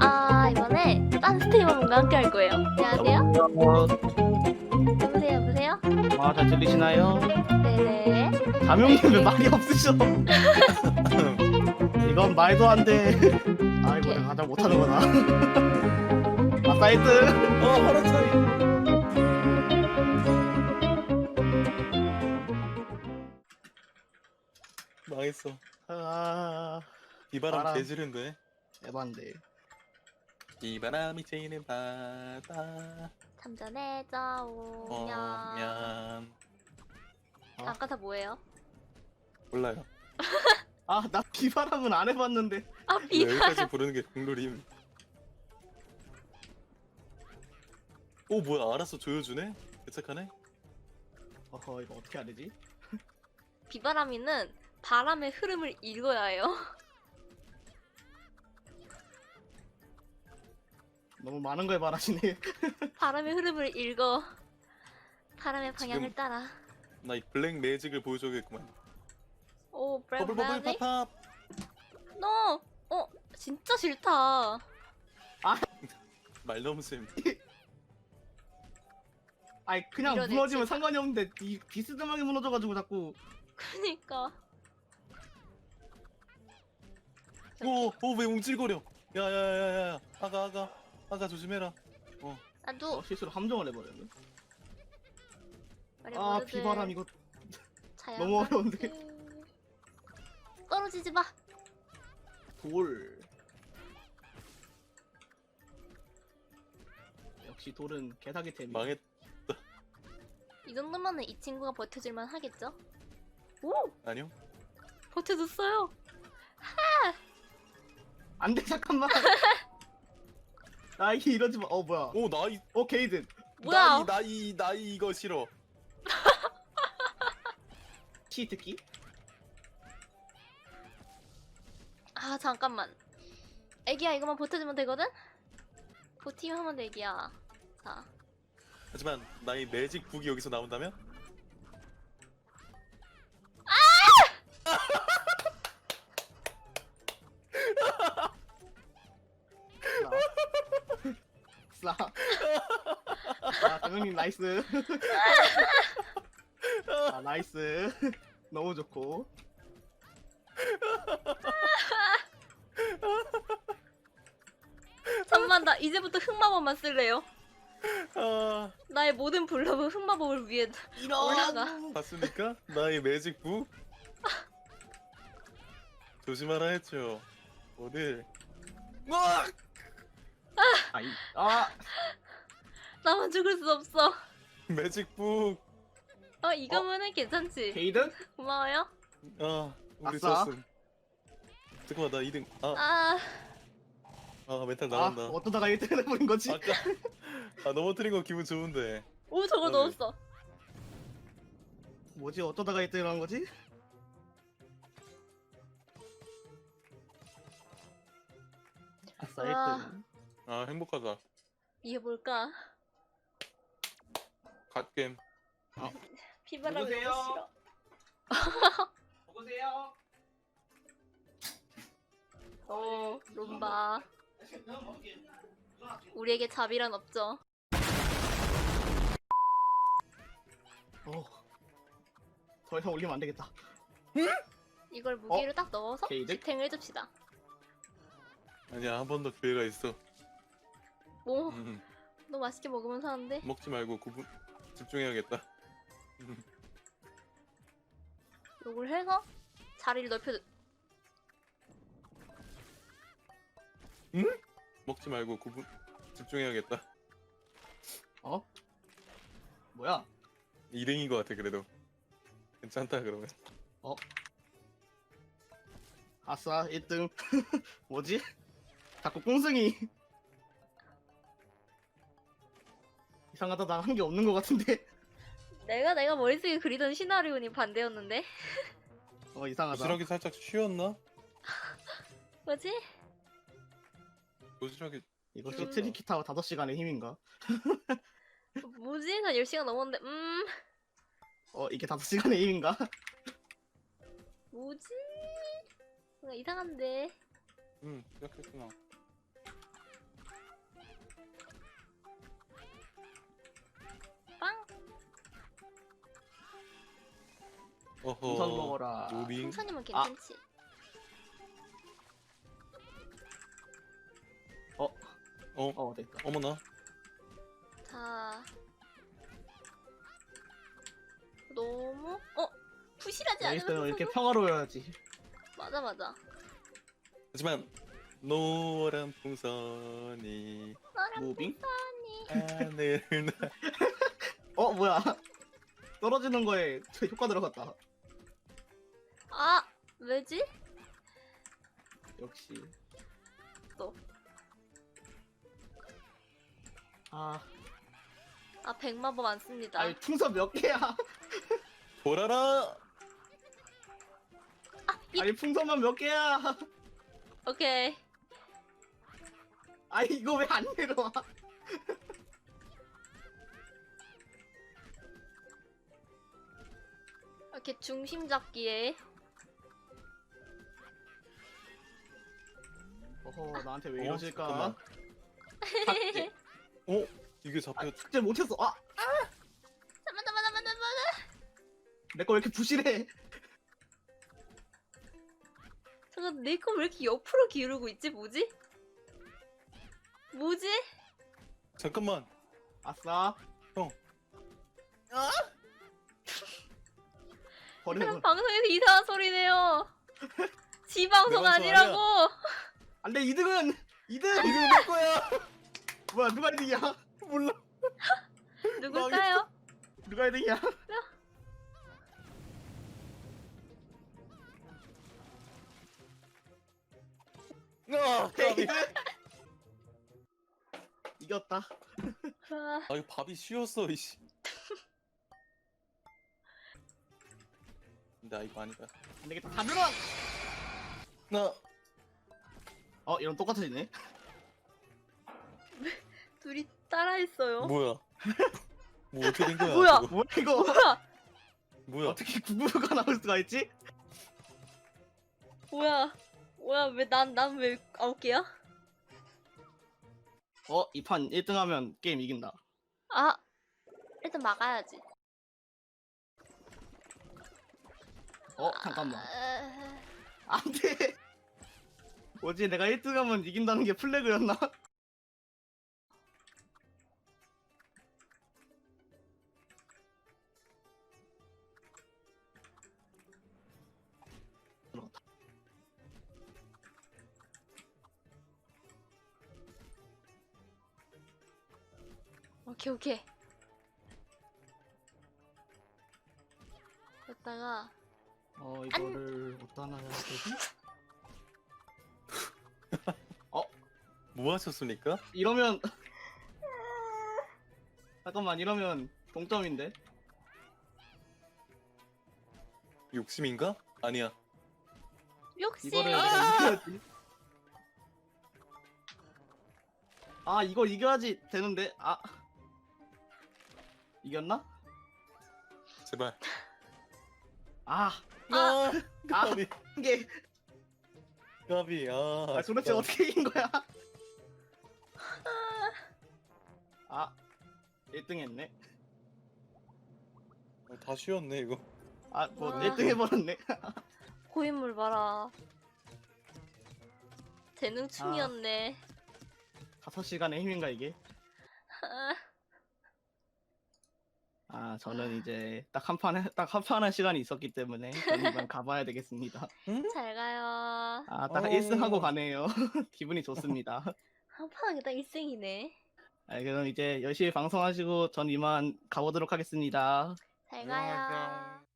아 이번에 딴 스트리머분과 함께 할 거예요. 안녕하세요. 여보세요, 여보세요. 아, 잘 들리시나요? 네네. 담용님 왜 말이 없으셔? 이건 말도 안 돼. 아이고, 내가 가장 못하는구나. 아, 사이트. 어 하루 차이 망했어 아, 비바람 바람. 개지른데 에반데. 비바람이 튀는 바다 잠전해져 오면. 오면 아까 다 뭐예요? 몰라요 아, 나 비바람은 안 해봤는데. 아 근데 비. 여기까지 부르는 게 국룰임 오 뭐야 알았어 조여주네 개착하네 어허, 이거 어떻게 해야 되지? 비바람이는 바람의 흐름을 읽어야 해요. 너무 많은 걸 말하시네. 바람의 흐름을 읽어. 바람의 방향을 지금- 따라. 나이 블랙 매직을 보여줘야겠구만 오 버블 버블 브레이브 팝팝 너. 어 진짜 싫다. 말 너무 쌤 아니, 그냥. 무너지면 상관이 없는데, 이 비스듬하게 무너져가지고 자꾸. 그니까. 오오왜 움찔거려 야야야야야 아가 아가 아가 조심해라 나도 어, 실수로 함정을 해버렸네. 우리 아, 모두들 비바람 이거. 자연 너무 어려운데. 떨어지지 마. 돌. 역시 돌은 개사기 템이. 망했 이 정도면은 이 친구가 버텨줄만 하겠죠? 오 아니요 버텨줬어요. 안돼 잠깐만. 나 이게 이러지 마. 어 뭐야? 오 나이 어 게이든. 뭐야? 나이 나이 나이 이거 싫어 키 특기? 아 잠깐만. 애기야 이거만 버텨주면 되거든? 버티면 하면 돼 애기야. 자 하지만 나의 매직 북이 여기서 나온다면 아 강영님 나이스. 아 나이스. 너무 좋고. 잠만 나 이제부터 흑마법만 쓸래요. 아 나의 모든 블럭은 흑마법을 위해 올라가. 봤습니까 나의 매직 북 조심하라 했죠 어딜 으악! 아 이 아 나만 죽을 수 없어. 매직 북 어 이거면은 괜찮지. 게이든? 아, 고마워요. 우리 아싸. 졌음. 잠깐만, 나 2등. 아, 아 아, 멘탈 아 나간다. 어떠다가 1등 해버린 거지? 아까, 아, 넘어뜨린 거 기분 좋은데. 오 저거 네. 넣었어. 뭐지 어떠다가 1등 한 거지? 아싸 와. 1등. 아, 행복하다. 이게 뭘까? 갓겜. 비바람이 누구세요? 너무 싫어. 보세요. 어 롬바. 우리에게 자비란 없죠. 어. 더 이상 올리면 안 되겠다. 이걸 무게로 딱 넣어서 게이득? 지탱을 해줍시다. 아니야, 한 번 더 기회가 있어. 오, 음, 너 맛있게 먹으면 사는데. 먹지 말고 구분, 집중해야겠다. 음, 요걸 해서 자리를 넓혀. 먹지 말고 구분, 집중해야겠다. 어? 뭐야? 2등인 것 같아, 그래도. 괜찮다, 그러면. 아싸 1등. 뭐지? 자꾸 꽁승이. 이상하다 난 한 게 없는 것 같은데. 내가 내가 머릿속에 그리던 시나리오니 반대였는데. 어 이상하다. 도시락이 살짝 쉬었나? 뭐지? 도시락이 이것이 쉬었나? 트리키 타워 5시간의 힘인가? 뭐지? 한 10시간 넘었는데. 음. 어 이게 5시간의 힘인가? 뭐지? 뭔가 이상한데. 음 시작했구나. 빵. 어허. 우선 먹어라. 무빙. 풍선이면 괜찮지. 어 어 됐다. 어머나. 자. 너무 어 부실하지 않으면 레이스는 이렇게 평화로워야지. 맞아 맞아. 하지만 노란 풍선이 나랑 무빙? 하늘을 날. 어 뭐야? 떨어지는 거에 저 효과 들어갔다. 아 왜지? 역시. 또. 아, 아 백마법 안 씁니다. 아니 풍선 몇 개야? 보라라. 아니 풍선만 몇 개야? 오케이. 아니 이거 왜 안 내려와? 이렇게 중심 잡기에 어허 나한테 왜 어, 이러실까? 잠깐만. 삭제. 어 이게 아, 잡혔. 삭제 못했어. 아, 잠만 잠만 잠만 잠만. 내 거 왜 이렇게 부실해? 잠깐 내 거 왜 이렇게 옆으로 기울고 있지? 뭐지? 뭐지? 잠깐만. 아싸. 형. 버려. 그냥 방송에서 이상한 소리네요. 지 방송 내 방송 아니라고. 안돼 2등은 2등. 이거 내 거야. 뭐야 누가 1등이야? 몰라. 누굴까요? 누가 1등이야? 아. 이겼다. 아, 아 이거 밥이 쉬웠어 이씨. 나 이거 아니다. 안 되겠다. 다 들어. 나 어 이런 똑같아지네. 둘이 따라했어요. 뭐야? 뭐 어떻게 된 거야? 뭐야? 저거? 뭐야 이거? 뭐야? 뭐야? 어떻게 구구가 나올 수가 있지? 뭐야? 뭐야? 왜 난 난 왜 아홉 개야? 어 이 판 1등 하면 게임 이긴다. 아 일단 막아야지. 어 잠깐만. 아, 안돼. 뭐지 내가 1등하면 이긴다는 게 플래그였나? 오케이 오케이. 뭐 하셨습니까? 이러면 잠깐만 이러면 동점인데 욕심인가? 아니야. 역시 이거를 아! 이겨야지. 아 이걸 이겨야지 되는데 아 이겼나? 제발. 아 아, 아, 까비. 이게 까비. 아, 아, 도대체 아쉽다. 어떻게 이긴 거야? 아 1등 했네 어, 다 쉬웠네 이거. 아뭐 아. 1등 해버렸네 고인물 봐라. 재능충이었네. 5시간의 힘인가 이게? 아, 아 저는 이제 딱 한 판에 딱한 판의 시간이 있었기 때문에 저는 이만 가봐야 되겠습니다 잘 가요. 아 딱 어. 1승 하고 가네요 기분이 좋습니다 한판하게 딱 1승이네. 아, 그럼 이제 열심히 방송하시고 전 이만 가보도록 하겠습니다. 잘 가요.